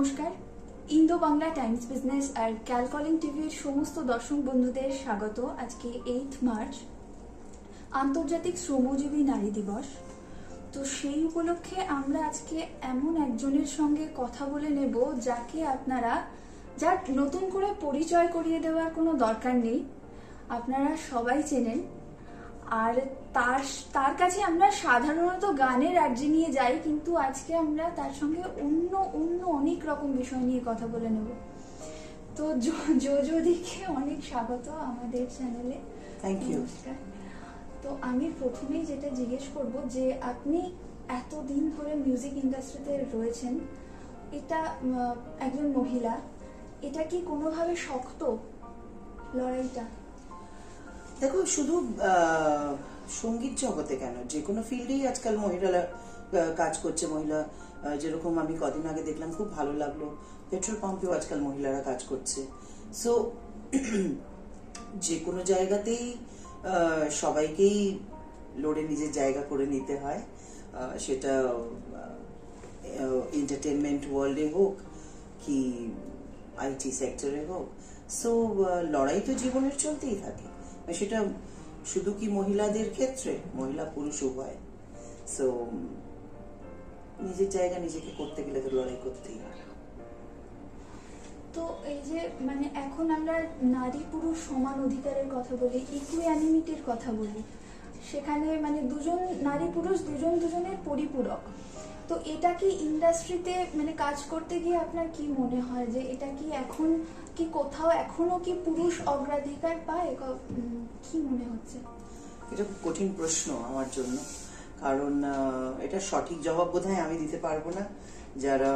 নমস্কার। Indo Bangla Times Business আর ক্যালকলিং টিভির সমস্ত দর্শক বন্ধুদের স্বাগত আজকে এইথ মার্চ, আন্তর্জাতিক শ্রমজীবী নারী দিবস। তো সেই উপলক্ষে আমরা আজকে এমন একজনের সঙ্গে কথা বলে নেব যাকে আপনারা, যার নতুন করে পরিচয় করিয়ে দেওয়ার কোনো দরকার নেই। আপনারা সবাই চেনেন। আর তার তার কাছে আমরা সাধারণত গানের আর্জি নিয়ে যাই কিন্তু আজকে আমরা তার সঙ্গে অন্য অন্য অনেক রকম বিষয় নিয়ে কথা বলে নেব। তো যোজদিকে অনেক স্বাগত আমাদের চ্যানেলে। থ্যাংক ইউ তো আমি প্রথমেই যেটা জিজ্ঞেস করব যে আপনি এতদিন ধরে মিউজিক ইন্ডাস্ট্রিতে রয়েছেন এটা একজন মহিলা এটা কি কোনোভাবে শক্ত লড়াইটা? দেখো শুধু সংগীত জগতে কেন? যে কোনো ফিল্ডেই আজকাল মহিলারা কাজ করছে। মহিলা যেরকম আমি কদিন আগে দেখলাম, খুব ভালো লাগল। পেট্রোল পাম্পেও আজকাল মহিলারা কাজ করছে। সো যে কোনো জায়গাতেই সবাইকেই লড়ে নিজের জায়গা করে নিতে হয়। সেটা এন্টারটেনমেন্ট ওয়ার্ল্ডে হোক কি আইটি সেক্টরে হোক। সো লড়াই তো জীবনের চলতেই থাকে। সেটা শুধু কি মহিলাদের ক্ষেত্রে? মহিলা, পুরুষ, উভয়। সো নিজের জায়গা নিজেকে করতে গেলে তো লড়াই করতেই হয়। তো এই যে মানে এখন আমরা নারী, পুরুষ সমান অধিকারের কথা বলি ইকুয়ানিমিটির কথা বলি, সেখানে মানে দুজন নারী, পুরুষ দুজন দুজনের পরিপূরক। তো এটা কি ইন্ডাস্ট্রিতে মানে কাজ করতে গিয়ে আপনার কি মনে হয় যে এটা কি এখন কি কোথাও এখনও কি পুরুষ অগ্রাধিকার পায়? কি মনে হচ্ছে? এটা খুব কঠিন প্রশ্ন আমার জন্য। কারণ এটা সঠিক জবাব বোধহয় আমি দিতে পারব না। যারা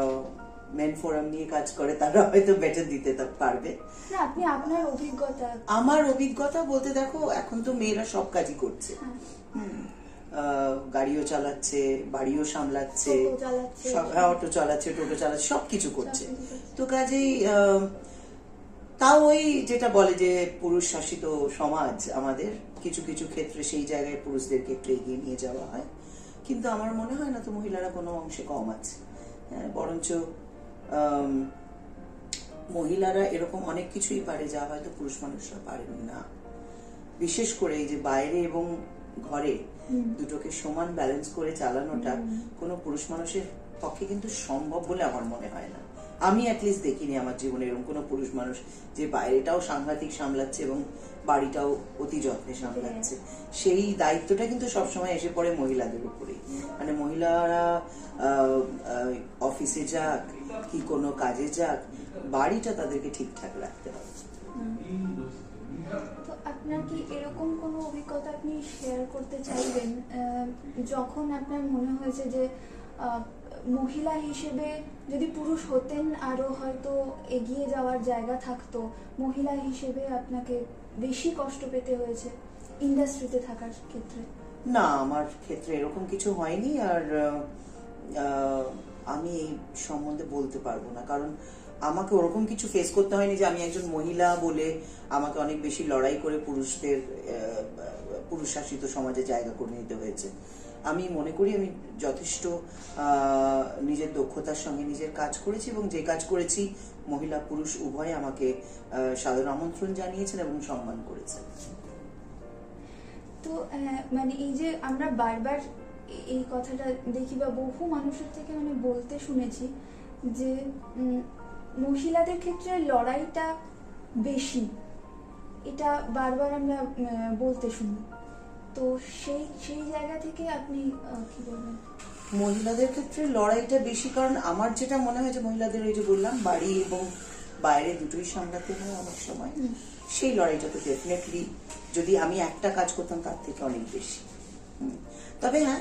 মেন ফোরাম নিয়ে কাজ করে তারা হয়তো বেটার দিতে পারবে। না আপনি আপনার অভিজ্ঞতা। আমার অভিজ্ঞতা বলতে দেখো এখন তো মেয়েরা সব কাজই করছে। হ্যাঁ, হুম। গাড়িও চালাচ্ছে বাড়িও সামলাচ্ছে সব- হ্যাঁ, অটো চালাচ্ছে টোটো চালাচ্ছে সবকিছু করছে। করছে। তো কাজেই তাও ওই যেটা বলে যে পুরুষ শাসিত সমাজ আমাদের কিছু কিছু ক্ষেত্রে সেই জায়গায় পুরুষদেরকে একটু এগিয়ে নিয়ে যাওয়া হয়। কিন্তু আমার মনে হয় না তো মহিলারা কোনো অংশে কম আছে। হ্যাঁ, বরঞ্চ মহিলারা এরকম অনেক কিছুই পারে যা হয়তো পুরুষ মানুষরা পারেন না। বিশেষ করে এই যে বাইরে এবং ঘরে দুটোকে সমান ব্যালেন্স করে চালানোটা। কোনো পুরুষ মানুষের পক্ষে কিন্তু সম্ভব বলে আমার মনে হয় না। আমি অ্যাটলিস্ট দেখিনি আমার জীবনে এরকম কোনো পুরুষ মানুষ যে বাইরেটাও সাংঘাতিক সামলাচ্ছে এবং বাড়িটাও অতি যত্নে সামলাচ্ছে। সেই দায়িত্বটা কিন্তু সবসময় এসে পড়ে মহিলাদের উপরেই। মানে মহিলারা অফিসে যাক কি কোনো কাজে যাক বাড়িটা তাদেরকে ঠিকঠাক রাখতে হবে। তো আপনার কি এরকম কোনো অভিজ্ঞতা আপনি শেয়ার করতে চাইবেন? যখন আপনার মনে হয়েছে যে মহিলা হিসেবে যদি পুরুষ হতেন আরও হয়তো এগিয়ে যাওয়ার জায়গা থাকতো, মহিলা হিসেবে আপনাকে বেশি কষ্ট পেতে হয়েছে ইন্ডাস্ট্রিতে থাকার ক্ষেত্রে? না, আমার ক্ষেত্রে এরকম কিছু হয়নি আর আমি এই সম্বন্ধে বলতে পারব না। কারণ আমাকে ওরকম কিছু ফেস করতে হয়নি যে আমি একজন মহিলা বলে আমাকে অনেক বেশি লড়াই করে পুরুষদের পুরুষ শাসিত সমাজে জায়গা করে নিতে হয়েছে। আমি মনে করি আমি যথেষ্ট নিজের দক্ষতার সঙ্গে নিজের কাজ করেছি এবং যে কাজ করেছি, মহিলা পুরুষ উভয় আমাকে সাদর আমন্ত্রণ জানিয়েছেন এবং সম্মান করেছেন। তো মানে এই যে আমরা বারবার এই কথাটা দেখি বা বহু মানুষের থেকে মানে বলতে শুনেছি যে মহিলাদের ক্ষেত্রে লড়াইটা বেশি। এটা বারবার আমরা বলতে শুনি। তো সেই সেই জায়গা থেকে আপনি কি বলবেন? মহিলাদের ক্ষেত্রে লড়াইটা বেশি কারণ আমার যেটা মনে হয় যে মহিলাদের ওই যে বললাম বাড়ি এবং বাইরে দুটোই সামলাতে হয় অনেক সময়। সেই লড়াইটা তো ডেফিনেটলি যদি আমি একটা কাজ করতাম তার থেকে অনেক বেশি। তবে হ্যাঁ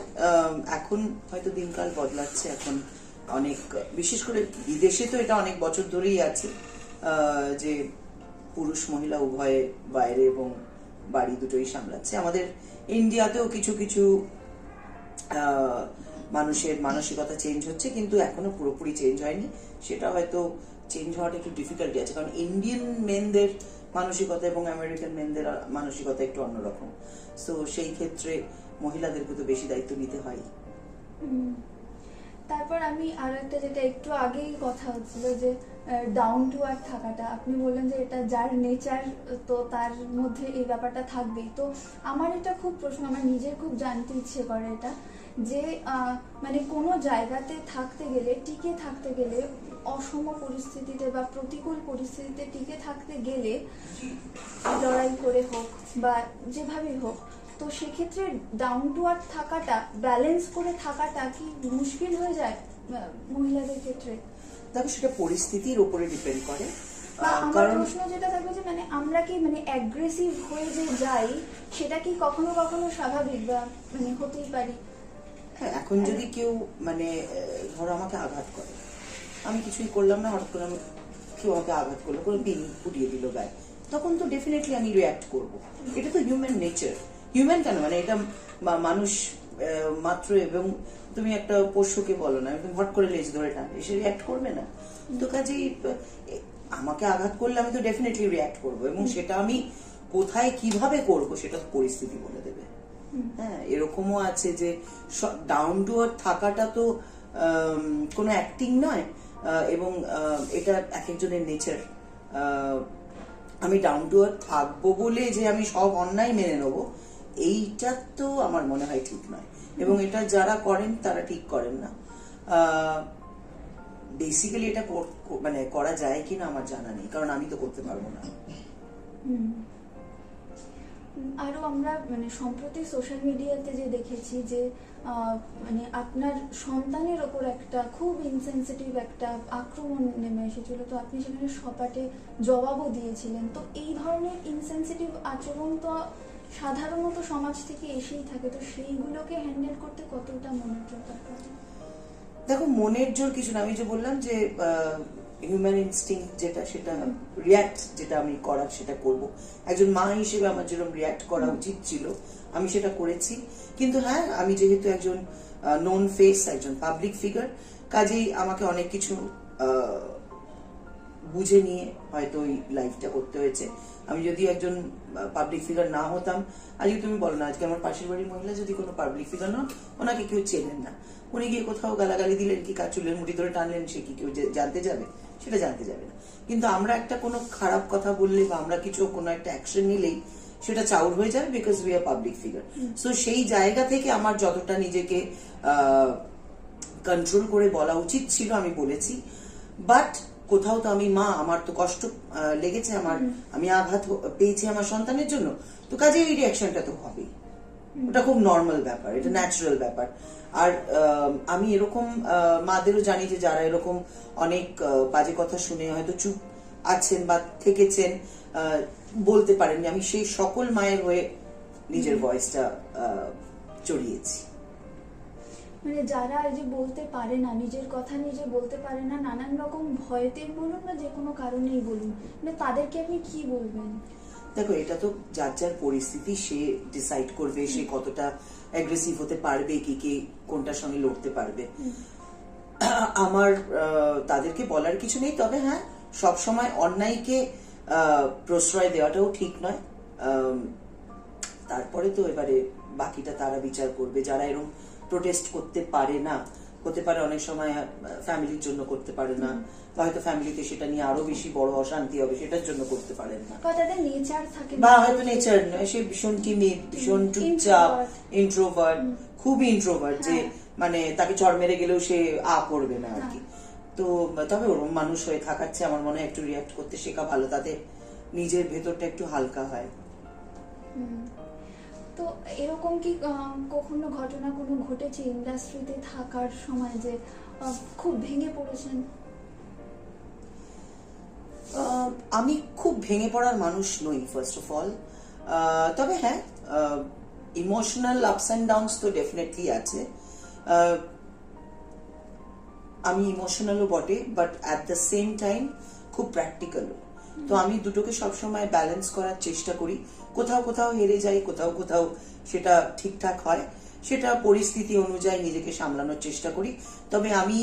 এখন হয়তো দিনকাল বদলাচ্ছে এখন অনেক, বিশেষ করে বিদেশে তো এটা অনেক বছর ধরেই আছে যে পুরুষ মহিলা উভয়ে বাইরে এবং বাড়ি দুটোই সামলাচ্ছে। আমাদের ইন্ডিয়াতেও কিছু কিছু মানুষের মানসিকতা চেঞ্জ হচ্ছে, কিন্তু এখনও পুরোপুরি চেঞ্জ হয়নি। সেটা হয়তো চেঞ্জ হওয়াটা একটু ডিফিকাল্টি আছে, কারণ ইন্ডিয়ান মেনদের মানসিকতা এবং আমেরিকান মেনদের মানসিকতা একটু অন্যরকম। সো সেই ক্ষেত্রে মহিলাদেরকে তো বেশি দায়িত্ব নিতে হয়। তারপর আমি আরও একটা যেটা একটু আগেই কথা হচ্ছিল যে ডাউন টু আর থাকাটা। আপনি বললেন যে এটা যার নেচার তো তার মধ্যে এই ব্যাপারটা থাকবেই। তো আমার এটা খুব প্রশ্ন, আমার নিজের খুব জানতে ইচ্ছে করে এটা, যে মানে কোনো জায়গাতে থাকতে গেলে, টিকে থাকতে গেলে, অসম পরিস্থিতিতে বা প্রতিকূল পরিস্থিতিতে টিকে থাকতে গেলে, লড়াই করে হোক বা যেভাবেই হোক তো সেক্ষেত্রে ডাউন টু আর্থ থাকাটা ব্যালেন্স করে থাকাটা কি মুশকিল হয়ে যায় মহিলাদের ক্ষেত্রে? দেখো সেটা পরিস্থিতির উপরে ডিপেন্ড করে। আমার প্রশ্ন যেটা থাকবে যে মানে আমরা কি মানে অ্যাগ্রেসিভ হয়ে যে যাই সেটা কি কখনো কখনো স্বাভাবিক বা মানে হতেই পারি? হ্যাঁ এখন যদি কেউ মানে ধরো আমাকে আঘাত করে আমি কিছুই করলাম না হঠাৎ করে কেউ আমাকে আঘাত করল করে পিন ফুটিয়ে দিল গায়ে তখন তো ডেফিনেটলি আমি রিয়াক্ট করব। এটা তো হিউম্যান নেচার হিউম্যান কেন? মানে এটা মানুষ মাত্র এবং তুমি একটা পশুকে বলো না তুমি হট করে লেজ ধরে টানবে এসে রিয়াক্ট করবে না। তো কাজেই আমাকে আঘাত করলে আমি তো ডেফিনেটলি রিয়াক্ট করব এবং সেটা আমি কোথায় কীভাবে করব সেটা পরিস্থিতি বলে দেবে। হ্যাঁ এরকমও আছে যে ডাউন টু আর্থ থাকাটা তো কোনো অ্যাক্টিং নয় এবং এটা এক একজনের নেচার আমি ডাউন টু আর্থ থাকব বলে যে আমি সব অন্যায় মেনে নেব এইটা তো আমার মনে হয় ঠিক নয়। এবং এটা যারা করেন, তারা ঠিক করেন না। বেসিক্যালি এটা মানে করা যায় কিনা আমার জানা নেই, কারণ আমি তো করতে পারব না। হুম। আরও আমরা মানে সম্প্রতি সোশ্যাল মিডিয়াতে যে দেখেছি যে মানে আপনার সন্তানের ওপর একটা খুব ইনসেনসিটিভ একটা আক্রমণ নেমে এসেছিল। তো আপনি সেখানে সপাটে জবাবও দিয়েছিলেন। তো এই ধরনের ইনসেনসিটিভ আচরণ তো সাধারণত সমাজ থেকে এসেই থাকে তো সেইগুলোকে হ্যান্ডেল করতে কতটা মনোযোগ দরকার? দেখো মনের জোর কিছু না। আমি যে বললাম যে হিউম্যান ইনস্টিং যেটা সেটা রিয়াক্ট যেটা আমি করার সেটা করব। একজন মা হিসেবে আমার যেরকম রিয়াক্ট করা উচিত ছিল আমি সেটা করেছি। কিন্তু হ্যাঁ আমি যেহেতু একজন নন ফেস একজন পাবলিক ফিগার কাজেই আমাকে অনেক কিছু বুঝে নিয়ে হয়তো ওই লাইফটা করতে হয়েছে। আমি যদি একজন পাবলিক ফিগার না হতাম আজকে তুমি বলো না আজকে আমার পাশের বাড়ির মহিলা যদি কোনো পাবলিক ফিগার নন ওনাকে কেউ চেনেন না। উনি গিয়ে কোথাও গালাগালি দিলেন কি কার চুলের মুঠি ধরে টানলেন সে কি কেউ জানতে যাবে? সেটা জানতে যাবে না। কিন্তু আমরা একটা কোনো খারাপ কথা বললে বা আমরা কিছু কোনো একটা অ্যাকশন নিলেই সেটা চাউর হয়ে যাবে because we are public figure so সেই জায়গা থেকে আমার যতটা নিজেকে কন্ট্রোল করে বলা উচিত ছিল আমি বলেছি। বাট কোথাও তো আমি মা আমার তো কষ্ট লেগেছে আমার আমি আঘাত পেয়েছি আমার সন্তানের জন্য। তো কাজে এই রিয়াকশনটা তো হবেই। ওটা খুব নর্মাল ব্যাপার এটা ন্যাচারাল ব্যাপার। আর আমি এরকম মাদেরও জানি যে যারা এরকম অনেক বাজে কথা শুনে হয়তো চুপ আছেন বা থেকেছেন বলতে পারেননি। আমি সেই সকল মায়ের হয়ে নিজের ভয়েসটা চড়িয়েছি। মানে যারা এই যে বলতে পারে না নিজের কথা নিজে বলতে পারে না নানান রকম ভয়তে বলুন বা যে কোনো কারণেই বলুন মানে তাদেরকে আপনি কি বলবেন? দেখো এটা তো যার যার পরিস্থিতি সে ডিসাইড করবে সে কতটা অ্যাগ্রেসিভ হতে পারবে কি কে কোনটার সঙ্গে লড়তে পারবে। আমার তাদেরকে বলার কিছু নেই তবে হ্যাঁ সব সময় অন্যায়কে আহ, প্রশ্রয় দেওয়াটাও ঠিক নয়। তারপরে তো এবারে বাকিটা তারা বিচার করবে যারা এরকম প্রোটেস্ট করতে পারে না। হতে পারে অনেক সময় ফ্যামিলির জন্য করতে পারে না। বা হয়তো ফ্যামিলিতে সেটা নিয়ে আরও বেশি বড় অশান্তি হবে সেটার জন্য করতে পারেন না। বা হয়তো নেচার নয় সে ভীষণ টিমিড ভীষণ চুপচাপ. ইন্ট্রোভার্ট খুবই ইন্ট্রোভার্ট যে হ্যাঁ। মানে তাকে চড় মেরে গেলেও সে আ করবে না আর কি। তো তবে ওরম মানুষ হয়ে থাকাচ্ছে আমার মনে হয় একটু রিয়াক্ট করতে শেখা ভালো তাতে নিজের ভেতরটা একটু হালকা হয়। তো এরকম কি কখনো ঘটনা কোনো ঘটেছে ইন্ডাস্ট্রিতে থাকার সময় যে খুব ভেঙে পড়েছেন? আমি খুব ভেঙে পড়ার মানুষ নই ফার্স্ট অফ অল তবে হ্যাঁ ইমোশনাল আপস অ্যান্ড ডাউনস তো ডেফিনেটলি আছে। আমি ইমোশনালও বটে but at the same time খুব প্র্যাকটিক্যালও তো আমি দুটোকে সবসময় ব্যালেন্স করার চেষ্টা করি। কোথাও কোথাও হেরে যাই, কোথাও কোথাও সেটা ঠিকঠাক হয়, সেটা পরিস্থিতি অনুযায়ী নিজেকে সামলানোর চেষ্টা করি। তবে আমি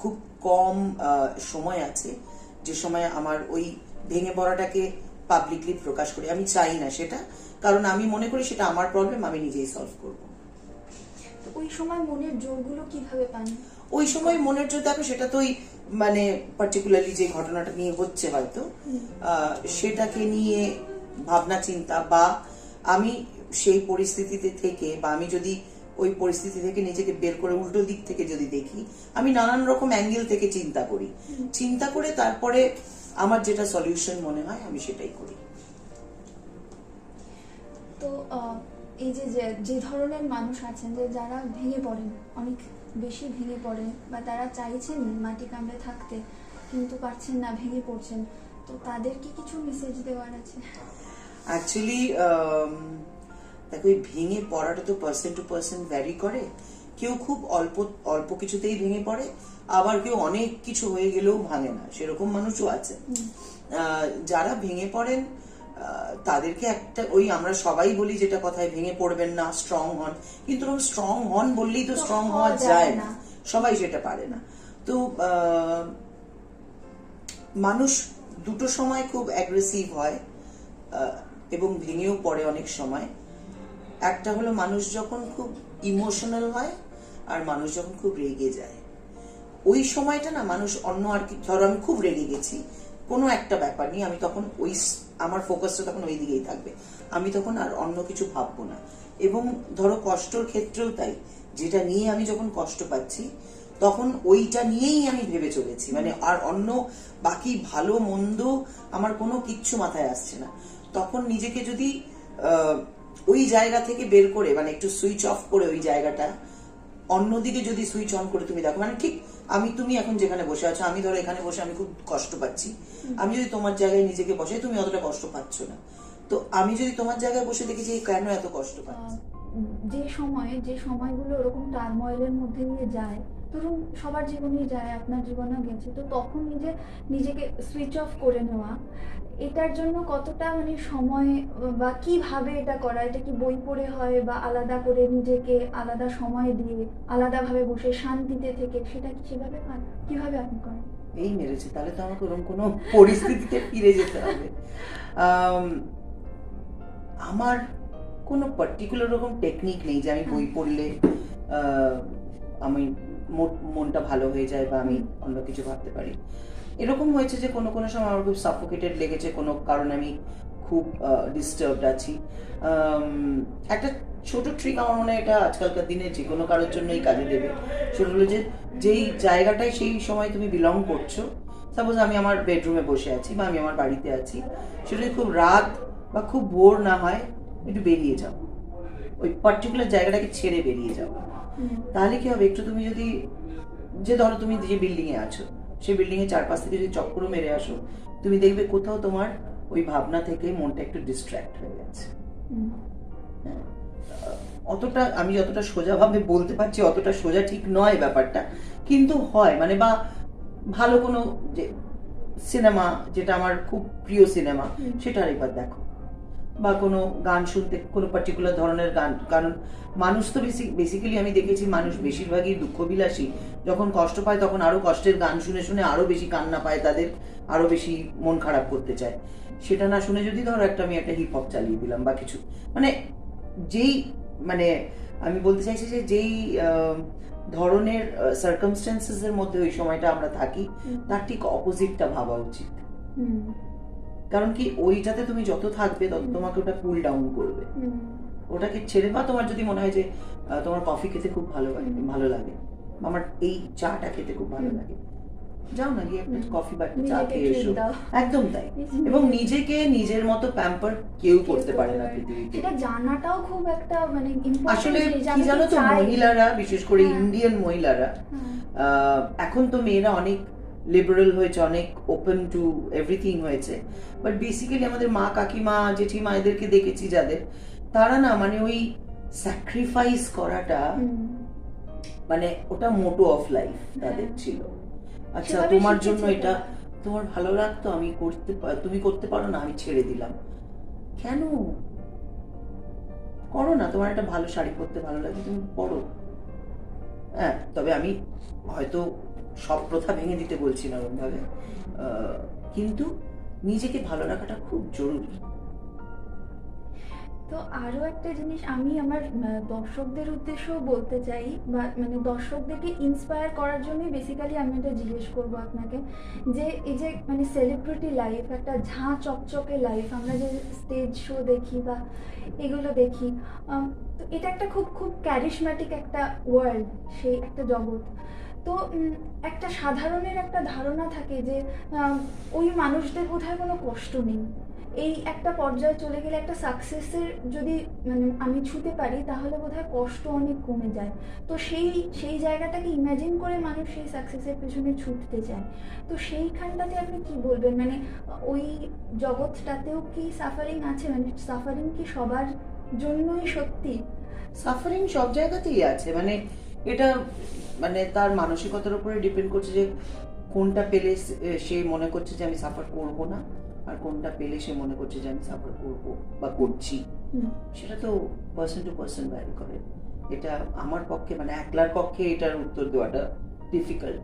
খুব কম সময় আছে যে সময় আমার ওই ভেঙে পড়াটাকে পাবলিকলি প্রকাশ করি। আমি চাই না সেটা, কারণ আমি মনে করি সেটা আমার প্রবলেম আমি নিজেই সলভ করব। ওই সময় মনের জোরগুলো কীভাবে পান? ওই সময় মনের জোর দেখো, সেটা তো ওই মানে পার্টিকুলারলি যে ঘটনাটা নিয়ে হচ্ছে হয়তো সেটাকে নিয়ে ভাবনা, চিন্তা, বা আমি সেই পরিস্থিতিতে থেকে, বা আমি যদি ওই পরিস্থিতি থেকে নিজেকে বের করে উল্টো দিক থেকে যদি দেখি, আমি নানান রকম অ্যাঙ্গেল থেকে চিন্তা করি। চিন্তা করে তারপরে আমার যেটা সলিউশন মনে হয়, আমি সেটাই করি। তো এই যে যে- ধরনের মানুষ আছেন যে যারা ভেঙে পড়েন অনেক বেশি ভেঙে পড়েন বা তারা চাইছেন মাটি কামড়ে থাকতে কিন্তু পারছেন না ভেঙে পড়ছেন তো তাদেরকে কিছু মেসেজ দেওয়ার আছে? অ্যাকচুয়ালি দেখো এই ভেঙে পড়াটা তো পার্সন টু পার্সন ভ্যারি করে। কেউ খুব অল্প অল্প কিছুতেই ভেঙে পড়ে আবার কেউ অনেক কিছু হয়ে গেলেও ভাঙে না। সেরকম মানুষও আছে। আহ, যারা ভেঙে পড়েন তাদেরকে একটা ওই আমরা সবাই বলি যেটা কথায় ভেঙে পড়বেন না স্ট্রং হন। কিন্তু স্ট্রং হন বললেই তো স্ট্রং হওয়া যায় না। সবাই সেটা পারে না। তো মানুষ দুটো সময় খুব অ্যাগ্রেসিভ হয় এবং ভেঙেও পড়ে অনেক সময়। একটা হলো মানুষ যখন খুব ইমোশনাল হয় আর মানুষ যখন খুব রেগে যায়। ওই সময়টা না মানুষ অন্য আর কি ধরো আমি খুব রেগে গেছি কোনো একটা ব্যাপার নিয়ে আমি তখন ওই আমার ফোকাসটা তখন ওই দিকেই থাকবে। আমি তখন আর অন্য কিছু ভাববো না। এবং ধরো কষ্টর ক্ষেত্রেও তাই। যেটা নিয়ে আমি যখন কষ্ট পাচ্ছি, তখন ওইটা নিয়েই আমি ভেবে চলেছি। মানে আর অন্য বাকি ভালো, মন্দ আমার কোনো কিচ্ছু মাথায় আসছে না। তখন নিজেকে যদি ওই জায়গা থেকে বের করে মানে একটু সুইচ অফ করে ওই জায়গাটা, অন্যদিকে যদি সুইচ অন করে তুমি দেখো মানে ঠিক আমি তুমি এখন যেখানে বসে আছো আমি ধরো এখানে বসে আমি খুব কষ্ট পাচ্ছি। আমি যদি তোমার জায়গায় নিজেকে বসে তুমি অতটা কষ্ট পাচ্ছ না। তো আমি যদি তোমার জায়গায় বসে দেখি যে কেন এত কষ্ট পাচ্ছি? যে সময়ে যে সময়গুলো ওরকম টার্ময়েলের মধ্যে দিয়ে যায় ধরুন সবার জীবনেই যায় আপনার জীবনেও গেছে তো তখন নিজে নিজেকে সুইচ অফ করে নেওয়া এটার জন্য কতটা মানে সময় বা কীভাবে এটা করা? এটা কি বই পড়ে হয় বা আলাদা করে নিজেকে আলাদা সময় দিয়ে আলাদাভাবে বসে শান্তিতে থেকে সেটা কি সেভাবে পান? কীভাবে আপনি করেন? এই মেরেছে তাহলে তো আমাকে ওরকম কোনো পরিস্থিতিতে ফিরে যেতে হবে। আমার কোনো পার্টিকুলার রকম টেকনিক নেই যে আমি বই পড়লে আমি মনটা ভালো হয়ে যায় বা আমি অন্য কিছু ভাবতে পারি। এরকম হয়েছে যে কোনো কোনো সময় আমার খুব সাফোকেটেড লেগেছে কোনো কারণে আমি খুব ডিস্টার্বড আছি। একটা ছোট ট্রিক আমার মনে হয় এটা আজকালকার দিনে যে কোনো কারোর জন্যই কাজে দেবে। সেটা হলো যে যেই জায়গাটায় সেই সময় তুমি বিলং করছ সাপোজ আমি আমার বেডরুমে বসে আছি বা আমি আমার বাড়িতে আছি সেটা যদি খুব রাত বা খুব ভোর না হয় একটু বেরিয়ে যাও। ওই পার্টিকুলার জায়গাটাকে ছেড়ে বেরিয়ে যাও। তাহলে কি হবে? একটু তুমি যদি যে ধরো তুমি যে বিল্ডিংয়ে আছো সেই বিল্ডিং এর চারপাশ থেকে যদি চক্র মেরে আসো। তুমি দেখবে কোথাও তোমার ওই ভাবনা থেকে মনটা একটু ডিস্ট্র্যাক্ট হয়ে গেছে। হ্যাঁ। অতটা আমি যতটা সোজাভাবে বলতে পারছি অতটা সোজা ঠিক নয় ব্যাপারটা। কিন্তু হয় মানে বা ভালো কোনো যে সিনেমা যেটা আমার খুব প্রিয় সিনেমা। সেটা আরেকবার দেখো। বা কোনো গান শুনতে কোনো পার্টিকুলার ধরনের গান। কারণ মানুষ তো বেশি বেসিক্যালি আমি দেখেছি মানুষ বেশিরভাগই দুঃখবিলাসী। যখন কষ্ট পায় তখন আরও কষ্টের গান শুনে শুনে আরও বেশি কান্না পায় তাদের আরও বেশি মন খারাপ করতে চায়। সেটা না শুনে যদি ধরো একটা আমি একটা হিপ হপ চালিয়ে দিলাম বা কিছু। মানে যেই মানে আমি বলতে চাইছি যে যেই ধরনের সার্কামস্টেন্সেস এর মধ্যে ওই সময়টা আমরা থাকি তার ঠিক অপোজিটটা ভাবা উচিত। হুম। কারণ কি ওইটাতে তুমি যত থাকবে তত তোমাকে ওটা কুল ডাউন করবে। ওটাকে ছেড়ে বা তোমার যদি মনে হয় যে তোমার কফি খেতে খুব ভালো লাগে ভালো লাগে আমার এই চাটা খেতে খুব ভালো লাগে। যাও না গিয়ে একটা কফি বা একটা চা খেয়ে এসো। একদম তাই। এবং নিজেকে নিজের মতো প্যাম্পার কেউ করতে পারে না পৃথিবীতে। সেটা জানাটাও খুব একটা মানে আসলে কি জানো তো মহিলারা বিশেষ করে। ইন্ডিয়ান মহিলারা হ্যাঁ। আহ, এখন তো মেয়েরা অনেক লিবারেল হয়েছে অনেক ওপেন টু এভরিথিং হয়েছে। বাট বেসিক্যালি আমাদের মা কাকিমা জেঠিমা এদেরকে দেখেছি যাদের তারা না মানে ওই স্যাক্রিফাইস করাটা মানে ওটা মোটো অফ লাইফ তাদের হ্যাঁ। ছিল। আচ্ছা তোমার জন্য এটা তোমার ভালো লাগতো আমি করতে তুমি করতে পারো না আমি ছেড়ে দিলাম। কেন? করো না তোমার একটা ভালো শাড়ি পরতে ভালো লাগে তুমি পরো। হ্যাঁ তবে আমি হয়তো সব প্রথা ভেঙে দিতে বলছি না আহ, কিন্তু নিজেকে ভালো রাখাটা খুব জরুরি। তো আরও একটা জিনিস আমি আমার দর্শকদের উদ্দেশ্যেও বলতে চাই বা মানে দর্শকদেরকে ইন্সপায়ার করার জন্যই বেসিক্যালি আমি এটা জিজ্ঞেস করব আপনাকে যে এই যে মানে সেলিব্রিটি লাইফ একটা ঝাঁ চকচকে লাইফ আমরা যে স্টেজ শো দেখি বা এগুলো দেখি তো এটা একটা খুব খুব ক্যারিশম্যাটিক একটা ওয়ার্ল্ড সেই একটা জগৎ। তো একটা সাধারণের একটা ধারণা থাকে যে ওই মানুষদের বোধহয় কোনো কষ্ট নেই। এই একটা পর্যায়ে চলে গেলে একটা সাকসেসের যদি মানে আমি ছুতে পারি, তাহলে বোধহয় কষ্ট অনেক কমে যায়। তো সেই সেই জায়গাটাকে ইমাজিন করে মানুষ সেই সাকসেসের পেছনে ছুটতে চায়। তো সেইখানটাতে আপনি কি বলবেন? মানে ওই জগৎটাতেও কি সাফারিং আছে? মানে সাফারিং কি সবার জন্যই সত্যি? সাফারিং সব জায়গাতেই আছে। মানে এটা মানে তার মানসিকতার উপরে ডিপেন্ড করছে যে কোনটা পেলে সে- মনে করছে যে আমি সাফার করব না আর কোনটা পেলে সে মনে করছে যে আমি সাফার করব বা করছি। সেটা তো পার্সন টু পার্সন ভ্যারি করে। এটা আমার পক্ষে মানে একলার পক্ষে এটার উত্তর দেওয়াটা ডিফিকাল্ট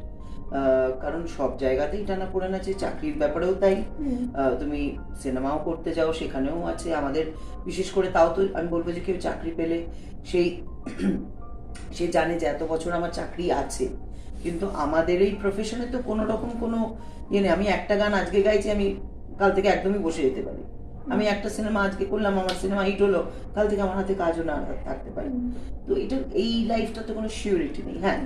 কারণ সব জায়গাতেই টানা পড়ে আছে চাকরির ব্যাপারেও তাই। আহ, তুমি সিনেমাও করতে যাও সেখানেও আছে। আমাদের বিশেষ করে তাও তো আমি বলব যে কেউ চাকরি পেলে সেই সে জানে যে এত বছর আমার চাকরি আছে। কিন্তু আমাদের এই প্রফেশনে তো কোনো রকম কোনো ইয়ে নেই। আমি একটা গান আজকে গাইছি আমি কাল থেকে একদমই বসে যেতে পারি। আমি একটা সিনেমা আজকে করলাম আমার সিনেমা হিট হলো কাল থেকে আমার হাতে কাজও না থাকতে পারে। তো এটা এই লাইফটা তো কোনো সিউরিটি নেই হ্যাঁ?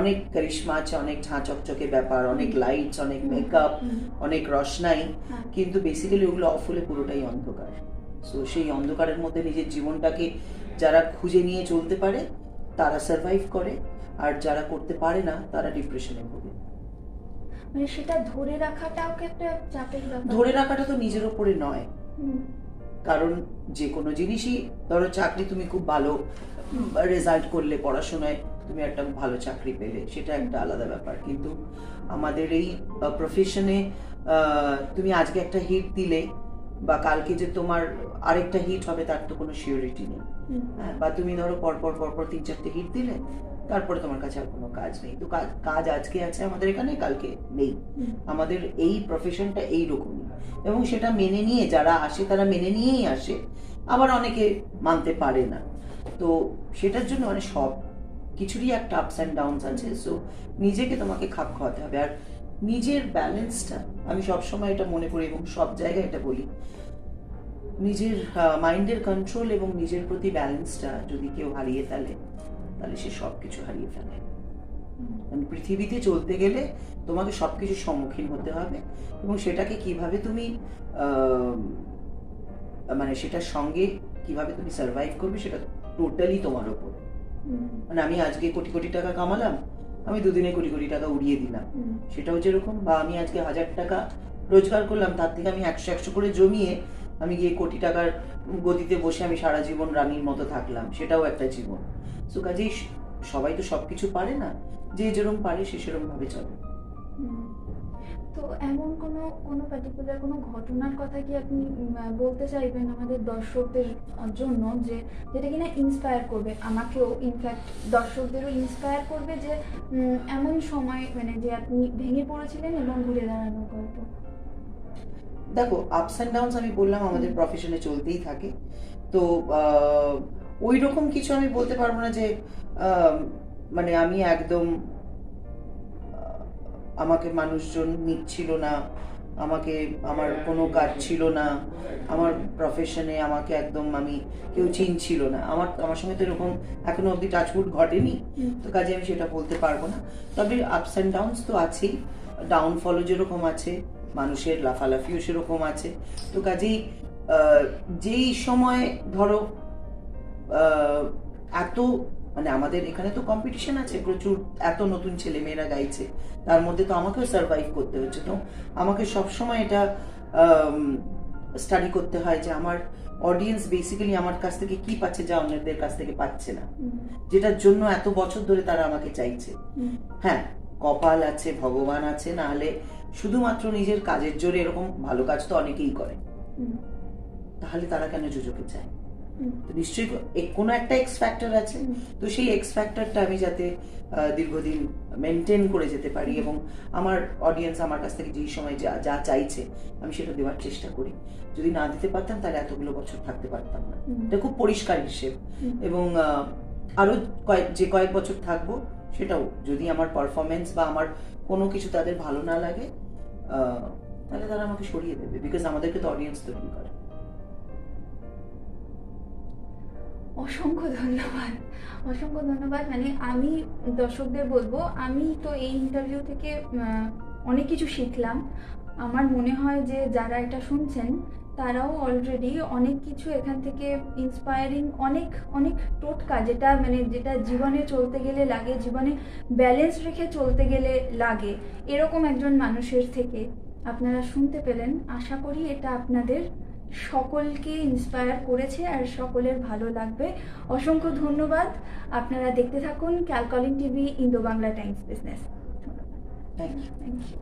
অনেক কারিশমা আছে অনেক ঝাঁ চকচকে ব্যাপার অনেক লাইটস অনেক মেকআপ অনেক রসনাই। হ্যাঁ, কিন্তু বেসিক্যালি ওগুলো অফ হলে পুরোটাই অন্ধকার। সো সেই অন্ধকারের মধ্যে নিজের জীবনটাকে যারা খুঁজে নিয়ে চলতে পারে তারা সার্ভাইভ করে আর যারা করতে পারে না তারা ডিপ্রেশনে ভোগে। মানে সেটা ধরে রাখাটাও একটা চাপের ব্যাপার? ধরে রাখাটা তো নিজের ওপরে নয়। কারণ যে কোনো জিনিসই ধরো চাকরি তুমি খুব ভালো রেজাল্ট করলে পড়াশোনায় তুমি একটা ভালো চাকরি পেলে সেটা একটা আলাদা ব্যাপার। কিন্তু আমাদের এই প্রফেশনে তুমি আজকে একটা হিট দিলে বা কালকে যে তোমার আরেকটা হিট হবে তার তো কোনো সিওরিটি নেই। হ্যাঁ, বা তুমি ধরো পরপর পরপর তিন চারটে হিট দিলে তারপরে তোমার কাছে আর কোনো কাজ নেই। তো কাজ কাজ আজকে আছে আমাদের এখানে কালকে নেই। আমাদের এই প্রফেশনটা এই রকমই এবং সেটা মেনে নিয়ে যারা আসে তারা মেনে নিয়েই আসে আবার অনেকে মানতে পারে না। তো সেটার জন্য মানে সব কিছুরই একটা আপস অ্যান্ড ডাউনস আছে। সো নিজেকে তোমাকে খাপ খাওয়াতে হবে। আর নিজের ব্যালেন্সটা আমি সবসময় এটা মনে করি এবং সব জায়গায় এটা বলি। নিজের মাইন্ডের কন্ট্রোল এবং নিজের প্রতি ব্যালেন্সটা যদি কেউ হারিয়ে ফেলে তাহলে সে সব কিছু হারিয়ে ফেলে। মানে পৃথিবীতে চলতে গেলে তোমাকে সব কিছুর সম্মুখীন হতে হবে এবং সেটাকে কীভাবে তুমি আহ, মানে সেটার সঙ্গে কীভাবে তুমি সার্ভাইভ করবে সেটা টোটালি তোমার ওপর। মানে আমি আজকে কোটি কোটি টাকা কামালাম আমি দুদিনে কোটি কোটি টাকা উড়িয়ে দিলাম। সেটাও যেরকম বা আমি আজকে হাজার টাকা রোজগার করলাম তার থেকে আমি একশো একশো করে জমিয়ে আমি গিয়ে কোটি টাকার গতিতে বসে আমি সারা জীবন রানীর মতো থাকলাম সেটাও একটা জীবন। সো কাজেই সবাই তো সব কিছু পারে না যে যেরকম পারে সে সেরকম ভাবে চলে। তো এমন কোনো কোনো পার্টিকুলার কোনো ঘটনার কথা কি আপনি বলতে চাইবেন আমাদের দর্শকদের জন্য যে যেটা কিনা ইন্সপায়ার করবে? আমাকেও ইনফ্যাক্ট দর্শকদেরও ইন্সপায়ার করবে যে এমন সময় মানে যে আপনি ভেঙে পড়েছিলেন এবং ঘুরে দাঁড়ানোর গল্প। দেখো আপস অ্যান্ড ডাউনস আমি বললাম আমাদের প্রফেশনে চলতেই থাকে। তো ওই রকম কিছু আমি বলতে পারব না যে মানে আমি একদম আমাকে মানুষজন নিচ্ছিল না, আমাকে, আমার কোনো কাজ ছিল না, আমার প্রফেশনে আমাকে একদম আমি কেউ চিনছিল না। আমার আমার সঙ্গে তো এরকম এখনও অবধি টাচফুট ঘটেনি, তো কাজে আমি সেটা বলতে পারব না। তবে আপস অ্যান্ড ডাউনস তো আছেই ডাউনফলও যেরকম আছে, মানুষের লাফালাফিও সেরকম আছে। তো কাজেই যেই সময় ধরো এত মানে আমাদের এখানে তো কম্পিটিশন আছে প্রচুর এত নতুন ছেলে মেয়েরা গাইছে। তার মধ্যে তো আমাকেও সার্ভাইভ করতে হচ্ছে। তো আমাকে সবসময় এটা স্টাডি করতে হয় যে আমার অডিয়েন্স বেসিক্যালি আমার কাছ থেকে কি পাচ্ছে যা অন্যদের কাছ থেকে পাচ্ছে না। যেটার জন্য এত বছর ধরে তারা আমাকে চাইছে। হ্যাঁ কপাল আছে ভগবান আছে না হলে শুধুমাত্র নিজের কাজের জোরে এরকম ভালো কাজ তো অনেকেই করে। তাহলে তারা কেন যোজকে চায়? নিশ্চয়ই কোনো একটা এক্স ফ্যাক্টর আছে। তো সেই এক্স ফ্যাক্টরটা আমি যাতে দীর্ঘদিন মেনটেন করে যেতে পারি এবং আমার অডিয়েন্স আমার কাছ থেকে যেই সময় যা যা চাইছে আমি সেটা দেওয়ার চেষ্টা করি। যদি না দিতে পারতাম তাহলে এতগুলো বছর থাকতে পারতাম না। এটা খুব পরিষ্কার হিসেব। এবং আহ, আরও কয়েক যে কয়েক বছর থাকব সেটাও যদি আমার পারফরমেন্স বা আমার কোনো কিছু তাদের ভালো না লাগে আহ, তাহলে তারা আমাকে সরিয়ে দেবে বিকজ আমাদেরকে তো অডিয়েন্স তৈরি করে। অসংখ্য ধন্যবাদ। অসংখ্য ধন্যবাদ। মানে আমি দর্শকদের বলব, আমি তো এই ইন্টারভিউ থেকে অনেক কিছু শিখলাম। আমার মনে হয় যে যারা এটা শুনছেন, তারাও অলরেডি অনেক কিছু এখান থেকে ইন্সপায়ারিং অনেক অনেক টোটকা যেটা মানে যেটা জীবনে চলতে গেলে লাগে, জীবনে ব্যালেন্স রেখে চলতে গেলে লাগে। এরকম একজন মানুষের থেকে আপনারা শুনতে পেলেন। আশা করি এটা আপনাদের সকলকে ইন্সপায়ার করেছে আর সকলের ভালো লাগবে। অসংখ্য ধন্যবাদ। আপনারা দেখতে থাকুন Calcalling TV Indo Bangla Times Business. Thank you thank you